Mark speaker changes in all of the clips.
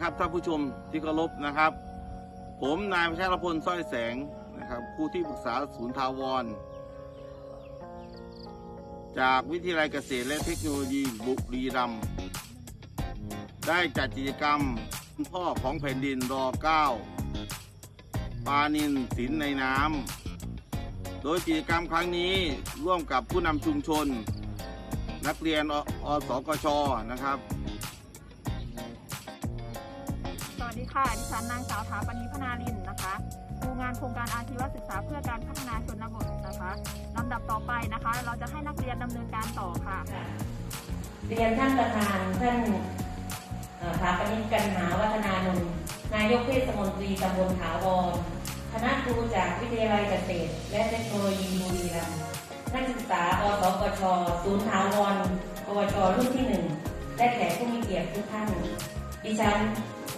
Speaker 1: ครับท่านผู้ชมที่เคารพนะครับ ผมนายประชารพลสร้อยแสงนะครับผู้ที่ปรึกษาศูนย์ทาวร จากวิทยาลัยเกษตรและเทคโนโลยีบุรีรัมย์ได้จัดกิจกรรมพ่อของแผ่นดินรอเก้าปานินศิลในน้ำโดยกิจกรรมครั้งนี้ร่วมกับผู้นำชุมชน นักเรียนออสกชนะครับ
Speaker 2: ดีค่ะ ดิฉันนางสาวถาปณีพนาลินนะคะครูงานโครงการอาชีวศึกษาเพื่อการพัฒนาชนบทนะคะลำดับต่อไปนะคะ เราจะให้นักเรียนดำเนินการต่อค่ะ
Speaker 3: เรียนท่านประธานท่านถาปนิกันหาวัฒนานนท์นายกเทศมนตรีตำบลถาวรคณะครูจากวิทยาลัยเกษตร และเทคโนโลยีบุรีรัมย์นักศึกษาอสกชศูนย์ถาวรกวชรุ่นที่หนึ่งและแขกผู้มีเกียรติทุกท่าน ดิฉัน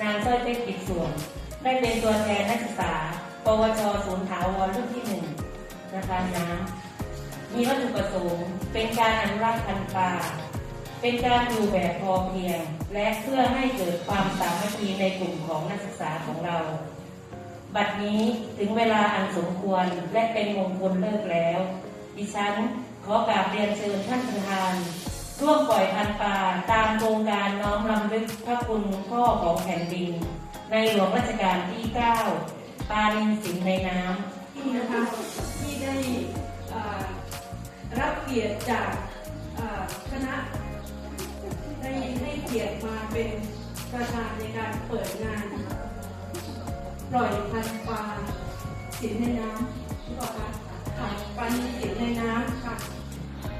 Speaker 3: นางสร้อยเพชรกิจส่วน ได้เป็นตัวแทนนักศึกษา ปวชศูนย์ถาวรรุ่นที่หนึ่งนะคะน้ำมีวัตถุประสงค์ เป็นการอนุรักษ์พันธุ์ปลาเป็นการอยู่แบบพอเพียง และเพื่อให้เกิดความสามัคคีในกลุ่มของนักศึกษาของเรา บัดนี้ถึงเวลาอันสมควรและเป็นมงคลเลิกแล้ว ดิฉันขอกราบเรียนเชิญท่านประธาน ร่วมปล่อยพันธุ์ปลาตามโครงการน้อมรำลึกพระคุณพ่อของแผ่นดิน ในหลวงรัชกาลที่ 9 ปานินสิงในน้ำ
Speaker 4: ที่นะคะที่ได้รับเกียรติจากคณะได้ให้เกียรติมาเป็นประธานในการเปิดงาน ปล่อยพันธุ์ปลาสินในน้ำที่บอกค่ะปลานิลสินในน้ำค่ะ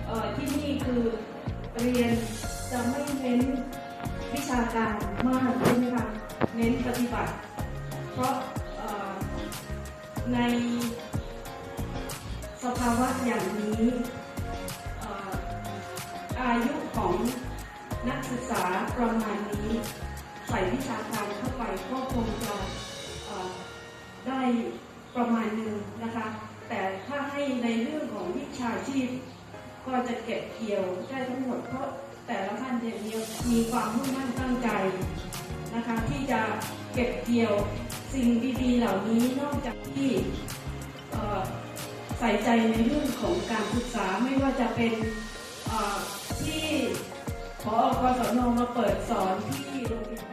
Speaker 4: เออที่นี่คือ เรียนจะไม่เน้นวิชาการมากใช่ไหมคะเน้นปฏิบัติ เพราะในสภาวะอย่างนี้ออายุของนักศึกษาประมาณนี้ใส่วิชาการเข้าไปก็คงจะได้ประมาณหนึ่งนะคะ แต่ถ้าให้ในเรื่องของวิชาชีพ ก็จะเก็บเกี่ยวได้ทั้งหมดเพราะแต่ละท่านเนี่ยมีมีความมุ่งมั่นตั้งใจนะคะ ที่จะเก็บเกี่ยวสิ่งดีๆเหล่านี้นอกจากที่ใส่ใจในเรื่องของการศึกษาไม่ว่าจะเป็นเอ่อที่พอกศนมาเปิดสอนที่โรงเรียน